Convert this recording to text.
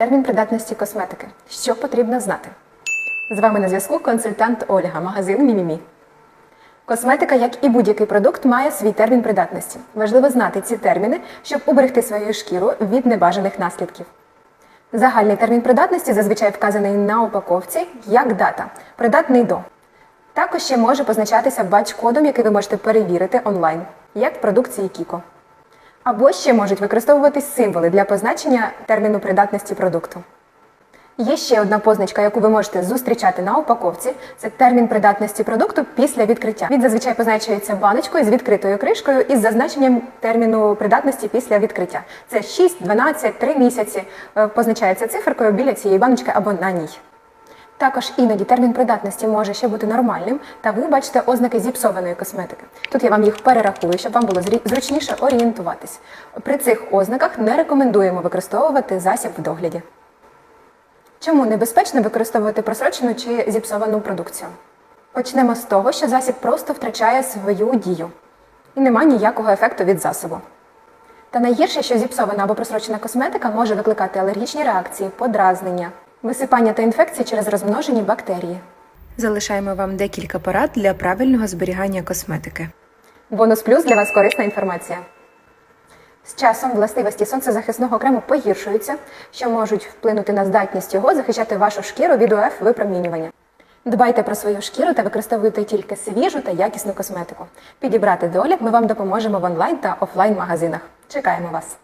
Термін придатності косметики. Що потрібно знати? З вами на зв'язку консультант Ольга, магазин Мімімі. Косметика, як і будь-який продукт, має свій термін придатності. Важливо знати ці терміни, щоб уберегти свою шкіру від небажаних наслідків. Загальний термін придатності зазвичай вказаний на упаковці як дата, придатний до. Також ще може позначатися бач-кодом, який ви можете перевірити онлайн, як в продукції Кіко. Або ще можуть використовуватись символи для позначення терміну придатності продукту. Є ще одна позначка, яку ви можете зустрічати на упаковці. Це термін придатності продукту після відкриття. Він зазвичай позначується баночкою з відкритою кришкою із зазначенням терміну придатності після відкриття. Це 6, 12, 3 місяці. Е, Позначається циферкою біля цієї баночки або на ній. Також іноді термін придатності може ще бути нормальним, та ви бачите ознаки зіпсованої косметики. Тут я вам їх перерахую, щоб вам було зручніше орієнтуватись. При цих ознаках не рекомендуємо використовувати засіб в догляді. Чому небезпечно використовувати просрочену чи зіпсовану продукцію? Почнемо з того, що засіб просто втрачає свою дію і немає ніякого ефекту від засобу. Та найгірше, що зіпсована або просрочена косметика може викликати алергічні реакції, подразнення, висипання та інфекції через розмножені бактерії. Залишаємо вам декілька порад для правильного зберігання косметики. Бонус плюс для вас корисна інформація. З часом властивості сонцезахисного крему погіршуються, що можуть вплинути на здатність його захищати вашу шкіру від УФ випромінювання. Дбайте про свою шкіру та використовуйте тільки свіжу та якісну косметику. Підібрати догляд ми вам допоможемо в онлайн та офлайн магазинах. Чекаємо вас!